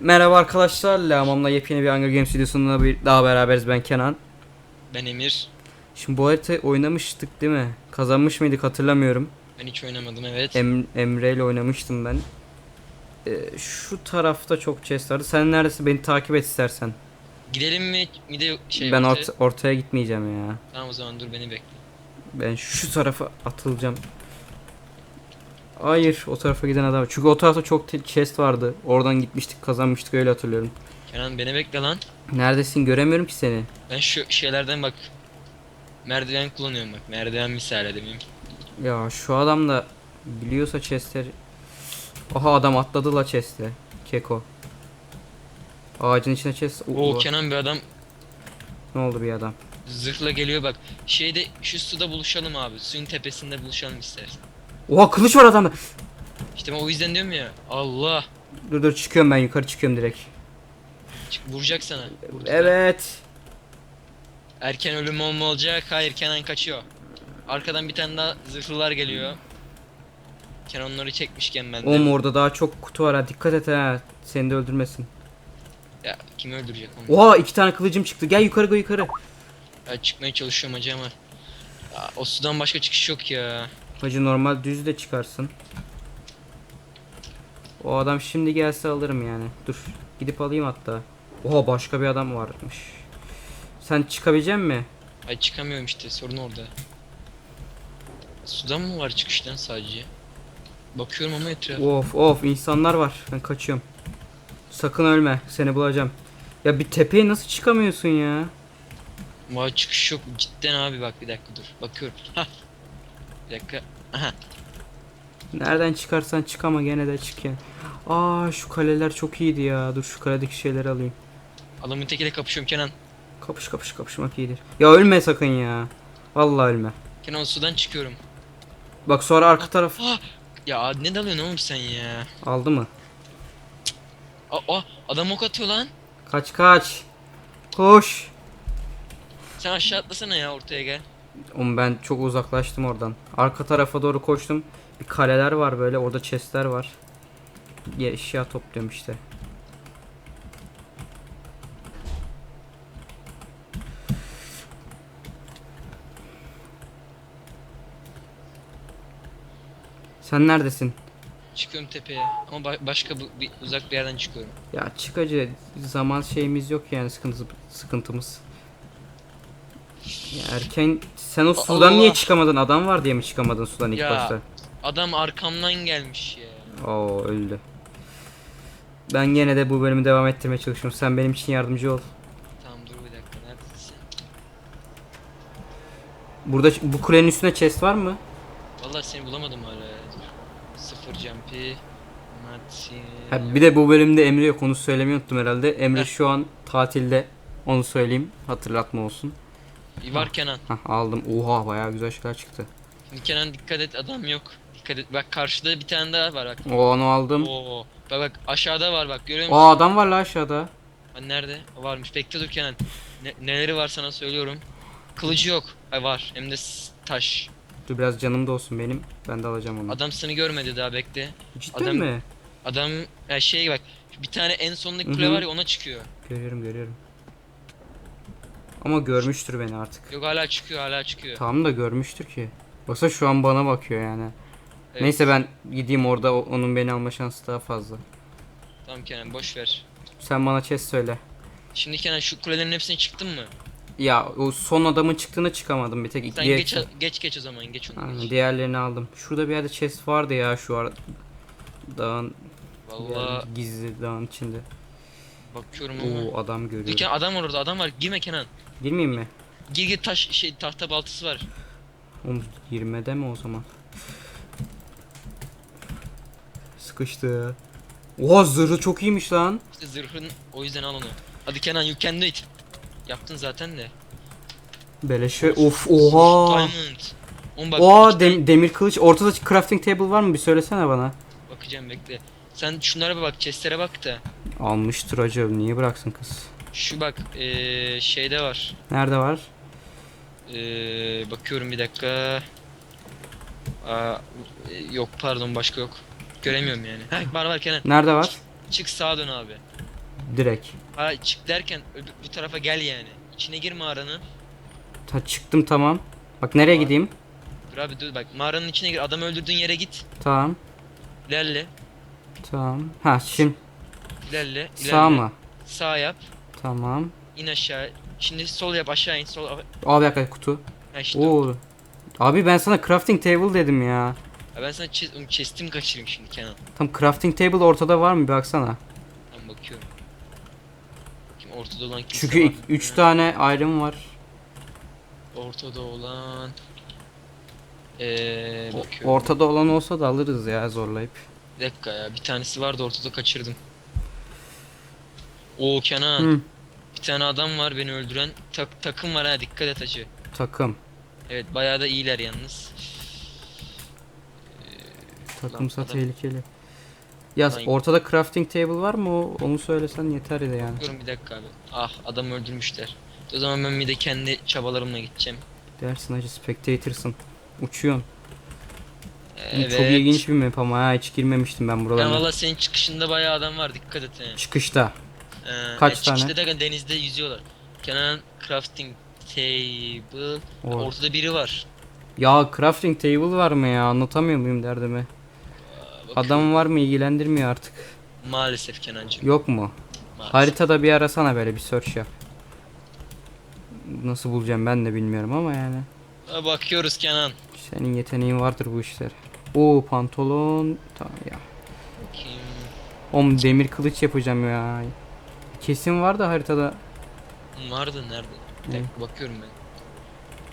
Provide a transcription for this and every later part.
Merhaba arkadaşlar, Lamam'la yepyeni bir Hunger Games videosunda bir daha beraberiz ben Kenan. Ben Emir. Şimdi bu harita oynamıştık değil mi? Kazanmış mıydık hatırlamıyorum. Ben hiç oynamadım evet. Em Emre ile oynamıştım ben. Ee, şu tarafta çok chest vardı. Sen neredesin? Beni takip et istersen. Gidelim mi? Bir de şey ben ortaya- orta- ortaya gitmeyeceğim ya. Tamam o zaman dur beni bekle. Ben şu tarafa atılacağım. Hayır, o tarafa giden adam. Çünkü o tarafta çok chest vardı. Oradan gitmiştik, kazanmıştık öyle hatırlıyorum. Kenan beni bekle lan. Neredesin? Göremiyorum ki seni. Ben şu şeylerden bak. Merdiven kullanıyorum bak. Merdiven misal edemeyim. Ya şu adam da biliyorsa chestleri. Aha adam atladı la chest'e. Keko. Ağacın içine chest. Oo Oo, Kenan bir adam ne oldu bir adam? zırhla geliyor bak. Şeyde şu suda buluşalım abi. Suyun tepesinde buluşalım istersen. Oha kılıç var adamda. İşte ben o yüzden diyorum ya. Allah. Dur dur çıkıyorum ben yukarı çıkıyorum direkt. Çık, vuracak sana. Vurdu. Evet. Erken ölüm olma olacak. Hayır Kenan kaçıyor. Arkadan bir tane daha zırhlılar geliyor. Kenan onları çekmişken ben de. Oğlum orada daha çok kutu var ha dikkat et ha. Seni de öldürmesin. Ya kimi öldürecek onu? Oha iki tane kılıcım çıktı. Gel yukarı go yukarı. Ya çıkmaya çalışıyorum. Ya, o sudan başka çıkış yok ya. Hacı normal düz de çıkarsın. O adam şimdi gelse alırım yani. Dur gidip alayım hatta. Oha başka bir adam varmış. Sen çıkabilecek mi? Ay çıkamıyorum işte sorun orada. Sudan mı var çıkıştan sadece? Bakıyorum ama etrafa. Of of insanlar var. Ben kaçıyorum. Sakın ölme. Seni bulacağım. Ya bir tepeye nasıl çıkamıyorsun ya? Vay çıkış yok cidden abi bak bir dakika dur. Bakıyorum. Bir dakika. Aha. Nereden çıkarsan çık ama gene de çık yani. Aa şu kaleler çok iyiydi ya. Dur şu kaledeki şeyleri alayım. Adamın tekiyle kapışıyorum Kenan. Kapış kapış kapışmak iyidir. Ya ölme sakın ya. Vallahi ölme. Kenan sudan çıkıyorum. Bak sonra arka taraf Ah! Ya ne dalıyorsun oğlum sen ya? aldı mı? Aa, aa, adam ok atıyor lan. Kaç kaç. Koş. Sen aşağı atlasana ya ortaya gel. Oğlum ben çok uzaklaştım oradan. Arka tarafa doğru koştum. Bir kaleler var böyle. Orada chestler var. Ya eşya topluyorum işte. Sen neredesin? Çıkıyorum tepeye. Ama ba- başka bu, bir, uzak bir yerden çıkıyorum. Ya çıkacı zaman şeyimiz yok yani sıkıntı sıkıntımız. Ya erken sen o sudan niye Allah. çıkamadın? Adam var diye mi çıkamadın sudan ilk Ya. başta? Adam arkamdan gelmiş ya. Oo öldü. Ben gene de bu bölümü devam ettirmeye çalışıyorum. Sen benim için yardımcı ol. Tamam dur bir dakika neredesin? Burada bu kulenin üstünde chest var mı? Vallahi seni bulamadım hala. Sıfır jumpy. Ha, bir de bu bölümde Emre yok onu söylemeyi unuttum herhalde. Emre Heh. şu an tatilde. Onu söyleyeyim. Hatırlatma olsun. Var Kenan. Hah aldım. Oha bayağı güzel şeyler çıktı. Şimdi Kenan dikkat et adam yok. Dikkat et. Bak karşıda bir tane daha var bak. O onu aldım. Oo. Bak bak aşağıda var bak görüyor musun? Aa adam var la aşağıda. Ha, nerede? Varmış. Bekle dur Kenan. Ne- neleri var sana söylüyorum. Kılıcı yok. Ha var. Hem de s- taş. Dur biraz canım da olsun benim. Ben de alacağım onu. Adam seni görmedi daha bekle. Cidden adam- mi? Adam ya şey bak. Bir tane en sondaki kule Hı hı. var ya ona çıkıyor. Görüyorum görüyorum. Ama görmüştür beni artık. Yok hala çıkıyor hala çıkıyor. Tamam da görmüştür ki. Baksa şu an bana bakıyor yani. Evet. Neyse ben gideyim orada o- onun beni alma şansı daha fazla. Tamam Kenan boş ver. Sen bana chest söyle. Şimdi Kenan şu kulelerin hepsine çıktın mı? Ya o son adamın çıktığını çıkamadım bir tek. Sen diğer- geç geç geç o zaman geç onu. Aynen, geç. diğerlerini aldım. Şurada bir yerde chest vardı ya şu ar dağın Vallahi gizli dağın içinde. Bakıyorum ama. Oo adam görüyorum. Kenan adam var orada adam var. Girme Kenan. Girmeyeyim mi? Gir gir taş şey tahta baltası var. Oğlum girmede mi o zaman? Sıkıştı. Oha zırhı çok iyiymiş lan. İşte zırhın o yüzden al onu. Hadi Kenan you can do it. Yaptın zaten de. Beleşe of oha. Diamond. Oğlum bak Oha dem- demir kılıç. Ortada crafting table var mı? Bir söylesene bana. bakacağım bekle. Sen şunlara bir bak chestlere bak da. Almıştır acaba. Niye bıraksın kız? Şu bak eee şeyde var. Nerede var? Eee bakıyorum bir dakika. Aa, e, yok pardon başka yok. Göremiyorum yani. Heh, var var Kenan. Nerede var? Çık sağa dön abi. direkt. Ha çık derken bu tarafa gel yani. İçine gir mağaranın. Ta çıktım tamam. Bak nereye Var. gideyim? Dur abi dur bak mağaranın içine gir. Adamı öldürdüğün yere git. Tamam. İlerle. Tamam. Ha şimdi İlerle. ilerle. sağ mı? Sağ yap. Tamam. İn aşağı. Şimdi sol yap aşağı in. Sol. Al bir dakika kutu. Ha işte. Oo. Abi ben sana crafting table dedim ya. Ha ben sana chest, oğlum chest'imi kaçırayım şimdi Kenan. Tam crafting table ortada var mı bir baksana. Ben bakıyorum. Kim ortada olan kimse Çünkü var mı? 3 Ha, tane iron var. Ortada olan. Eee O- bakıyorum. Ortada olan olsa da alırız ya zorlayıp. Bir dakika ya bir tanesi vardı ortada kaçırdım. Oo Kenan. Hı, Bir tane adam var beni öldüren. Tak, takım var ha dikkat et acı. takım. Evet bayağı da iyiler yalnız. Takımsa adam- tehlikeli. Ya Lan- ortada crafting table var mı? O- Onu söylesen yeter de yani. Bakıyorum bir dakika abi. Ah adamı öldürmüşler. O zaman ben bir de kendi çabalarımla gideceğim. Dersin acı spectator'sın. Uçuyorsun. Evet. Çok ilginç bir map ama ha hiç girmemiştim ben Ben buralara. valla senin çıkışında bayağı adam var dikkat et he. Çıkışta. Ee, Kaç yani çıkışta tane? derken denizde yüzüyorlar. Kenan crafting table. O- Ortada biri var. Ya crafting table var mı ya? Anlatamıyor muyum derdimi? Aa. Adam var mı ilgilendirmiyor artık. Maalesef Kenancığım. Yok mu? Maalesef. Haritada bir arasana böyle bir search yap. Nasıl bulacağım ben de bilmiyorum ama yani. Bakıyoruz Kenan. Senin yeteneğin vardır bu işler. Oo pantolon. Tamam ya. Kim? Oğlum demir kılıç yapacağım ya. Kesin var da haritada. Vardı nerede? Bir Ne? dakika bakıyorum ben.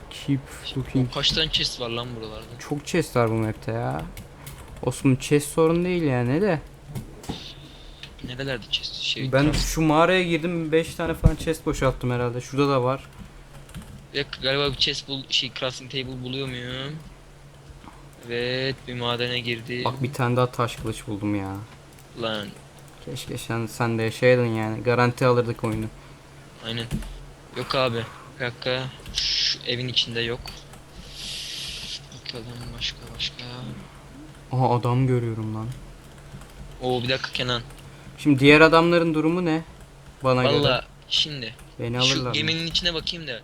Keep looking. O kaç tane chest var lan buralarda? Çok chest var bu map'te ya. Osman chest sorun değil yani de. Nerelerde chest? Şey, Ben şu mağaraya girdim 5 tane falan chest boşalttım herhalde. Şurada da var. Dakika, galiba bir chest bul şey crafting table buluyor muyum? Evet bir madene girdi. Bak bir tane daha taş kılıç buldum ya. Lan Keşke sen, sen de yaşaydın yani. Garanti alırdık oyunu. aynen. Yok abi. Bir dakika. Şu evin içinde yok. Bakalım başka başka. Aha adam görüyorum lan. Oo bir dakika Kenan. Şimdi diğer adamların durumu ne? Bana göre. Valla şimdi Beni şu alırlar mı? geminin içine bakayım da.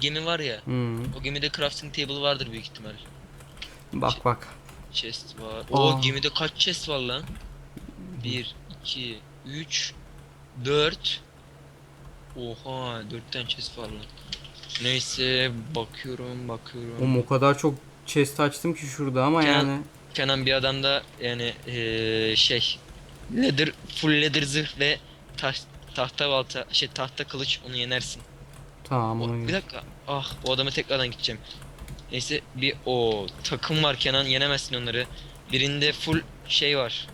Gemi var ya. Hmm. O gemide crafting table vardır büyük ihtimal. Bak bak. Chest var. Aa. O gemide kaç chest var lan? 1 2 3 4 Oha 4 tane chest var lan. Neyse bakıyorum bakıyorum. Oğlum o kadar çok chest açtım ki şurada ama Kenan- yani. Kenan bir adamda yani eee, şey leather full leather zırh ve taş, tahta balta şey tahta kılıç onu yenersin. Tamam O- bir dakika. Ah o adama tekrardan gideceğim. Neyse bir o takım var Kenan yenemezsin onları. Birinde full şey var.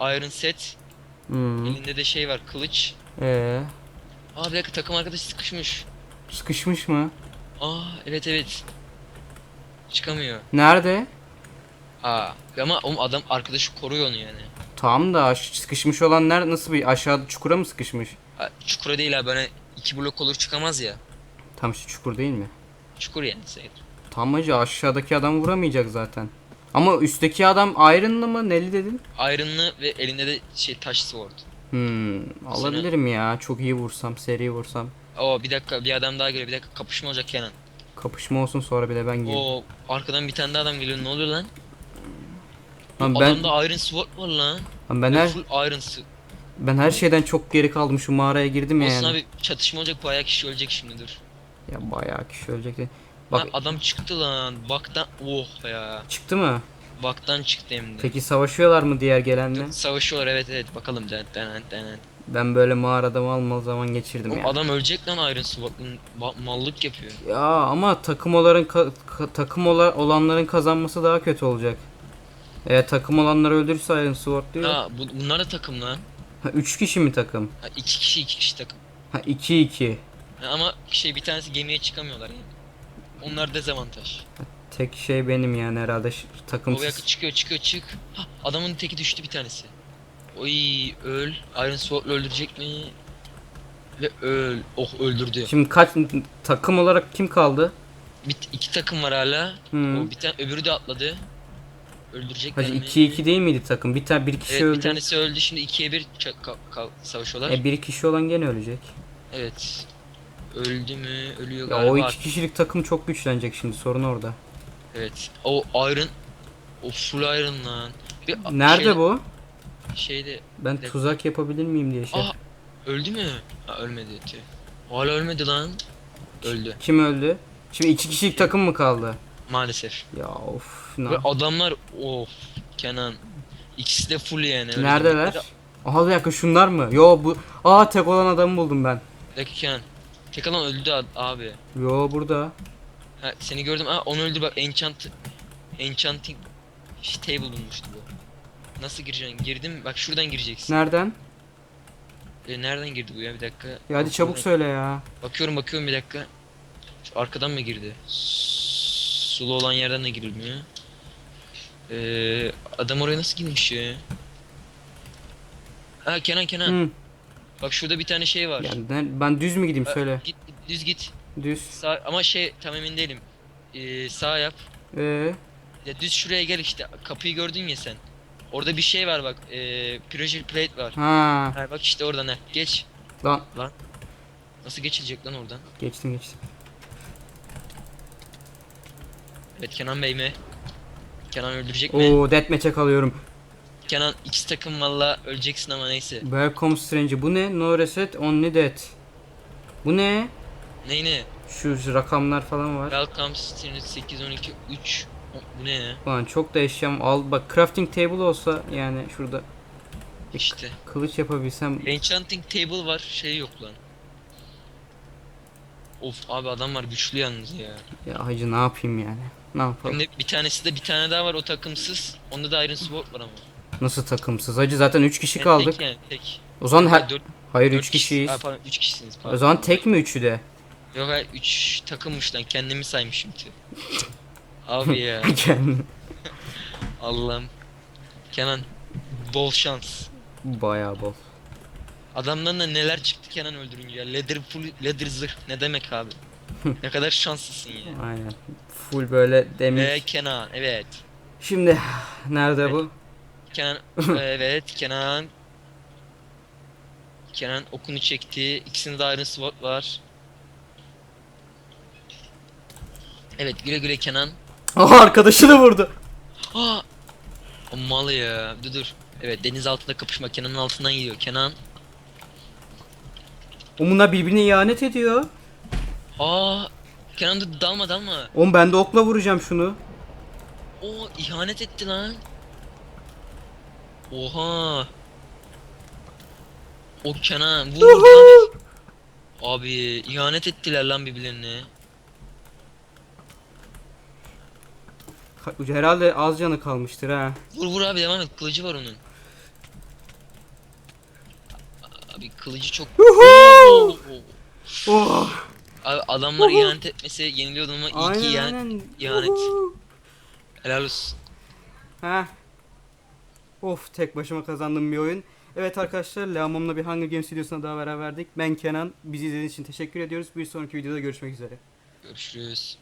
Iron set, Hmm. elinde de şey var kılıç. Ee, Aa bir dakika takım arkadaşı sıkışmış. sıkışmış mı? Aa evet evet. Çıkamıyor. Nerede? Aa ama o adam arkadaşı koruyor onu yani. Tamam da aş- sıkışmış olan ner nasıl bir aşağıda çukura mı sıkışmış? Aa, çukura değil abi böyle iki blok olur çıkamaz ya. Tam şu çukur değil mi? Çukur yani sayılır. Tam acı aşağıdaki adam vuramayacak zaten. Ama üstteki adam Iron'lı mı? Neli dedin? Iron'lı ve elinde de şey taş sword. Hmm, alabilirim ya. Çok iyi vursam, seri vursam. Oo bir dakika bir adam daha geliyor. Bir dakika kapışma olacak Kenan. Kapışma olsun sonra bir de ben geleyim. Oo arkadan bir tane daha adam geliyor. Ne oluyor lan? Lan ben Adamda Iron Sword var lan. lan ben her Full Iron Sword. ben her şeyden çok geri kaldım şu mağaraya girdim ya Olsun yani. abi çatışma olacak bayağı kişi ölecek şimdi dur. Ya bayağı kişi ölecekti. Bak Bak adam çıktı lan. Baktan oh ya. çıktı mı? Baktan çıktı hem de. Peki savaşıyorlar mı diğer gelenle? Savaşıyorlar evet evet bakalım. Den, den, den. Ben böyle mağarada mal zaman geçirdim ya. adam ölecek lan Iron Sword'un mallık yapıyor. Ya ama takım ka- takım ola- olanların kazanması daha kötü olacak. Eğer takım olanları öldürürse Iron Sword diyor. Ha bu, bunlar da takım lan. Ha 3 kişi mi takım? Ha, iki kişi iki kişi takım. Ha 2 2. Ama şey bir tanesi gemiye çıkamıyorlar yani. Onlar dezavantaj. Tek şey benim yani herhalde ş- O takımsız. yakı çıkıyor çıkıyor çık. Ha, adamın teki düştü bir tanesi. Oy öl. Iron Sword'la öldürecek mi? Ve öl. Oh öldürdü. Şimdi kaç takım olarak kim kaldı? Bir, iki takım var hala. Hı. O bir tane öbürü de atladı. öldürecekler Hacı mi? 2-2 değil miydi takım? Bir tane bir kişi Evet öldü. bir tanesi öldü şimdi 2'ye 1 ça- ka- ka- savaşıyorlar. E bir kişi olan gene ölecek. Evet. Öldü mü? Ölüyor Ya galiba. o iki kişilik takım çok güçlenecek şimdi sorun orada. Evet. O Iron o full Iron lan. Bir a- Nerede şey- bu? Şeyde Ben dakika. tuzak yapabilir miyim diye şey. Aa öldü mü? Ha ölmedi. Tüh. Hala ölmedi lan. Öldü Kim öldü? Şimdi iki kişilik takım mı kaldı? maalesef. Ya of. ne Ve adamlar of Kenan ikisi de full yani. öyle Neredeler? Aha bir dakika şunlar mı? Yo bu. Aa tek olan adamı buldum ben. Bir dakika Kenan. Tek alan öldü ad- abi. Yo burada. Ha, seni gördüm. Aa onu öldür bak enchant enchanting table bulmuştu bu. Nasıl gireceksin? Girdim. Bak şuradan gireceksin. Nereden? E, nereden girdi bu ya bir dakika. Ya hadi çabuk söyle ya. Bakıyorum bakıyorum bir dakika. Şu arkadan mı girdi? Sulu olan yerden de girilmiyor. Ee, adam oraya nasıl girmiş ya? Ha Kenan Kenan. Hı. Bak şurada bir tane şey var. Yani ben, ben düz mü gideyim söyle. Git düz git. Düz. Sağ ama şey tam emin değilim. Ee, sağ yap. Ee, Ya düz şuraya gel işte. Kapıyı gördün ya sen. Orada bir şey var bak. Ee, pressure plate var. ha. Ha, bak işte oradan ha. Geç. Lan Nasıl geçilecek lan oradan? geçtim geçtim. Evet Kenan Bey mi? Kenan öldürecek mi? Oo deathmatch'e kalıyorum. Kenan ikisi takım valla öleceksin ama neyse. Welcome stranger. Bu ne? No reset only death. Bu ne? Ney ne? Şu rakamlar falan var. Welcome String 8 12 3 O- Bu ne ya? Ulan çok da eşyam al bak crafting table olsa yani şurada İşte. kılıç yapabilsem Enchanting table var şey yok lan. Of abi adamlar güçlü yalnız ya. ya hacı ne yapayım yani? Ne yapalım? Şimdi bir tanesi de bir tane daha var o takımsız. Onda da Iron Sword var ama. Nasıl takımsız? Hacı zaten 3 kişi Yani kaldık. Tek yani tek. O zaman her Dört- hayır dört 3 kişiyiz. Ha, pardon 3 kişisiniz pardon. O zaman tek mi üçü de? Yok hayır 3 takımmış lan kendimi saymışım tüh. Abi ya Yani Allah'ım. Kenan bol şans. Bayağı bol. Adamdan da neler çıktı Kenan öldürünce ya. Leather full leather zırh ne demek abi? ne kadar şanslısın ya. Aynen. Full böyle demir. Ve Kenan evet. Şimdi nerede bu? Kenan evet Kenan. Kenan okunu çekti. İkisinde de Iron Sword var. Evet güle güle Kenan. Aha arkadaşını vurdu. Aa! O mal ya. Dur dur. Evet deniz altında kapışma Kenan'ın altından gidiyor. Kenan. O bunlar birbirine ihanet ediyor. Aa! Kenan dur dalma dalma. Oğlum ben de okla vuracağım şunu. O ihanet etti lan. Oha. O Kenan vur lan. Abi ihanet ettiler lan birbirlerine. Ka- Herhalde az canı kalmıştır ha. Vur vur abi devam et kılıcı var onun. Abi kılıcı çok... Oo. Oh. Abi adamlar ihanet etmese yeniliyordum ama iyi ki ihanet. ihanet. Uhu. Helal olsun. Ha. Of tek başıma kazandığım bir oyun. Evet arkadaşlar Leamom'la bir Hunger Games videosuna daha beraberdik. Ben Kenan. Bizi izlediğiniz için teşekkür ediyoruz. Bir sonraki videoda görüşmek üzere. Görüşürüz.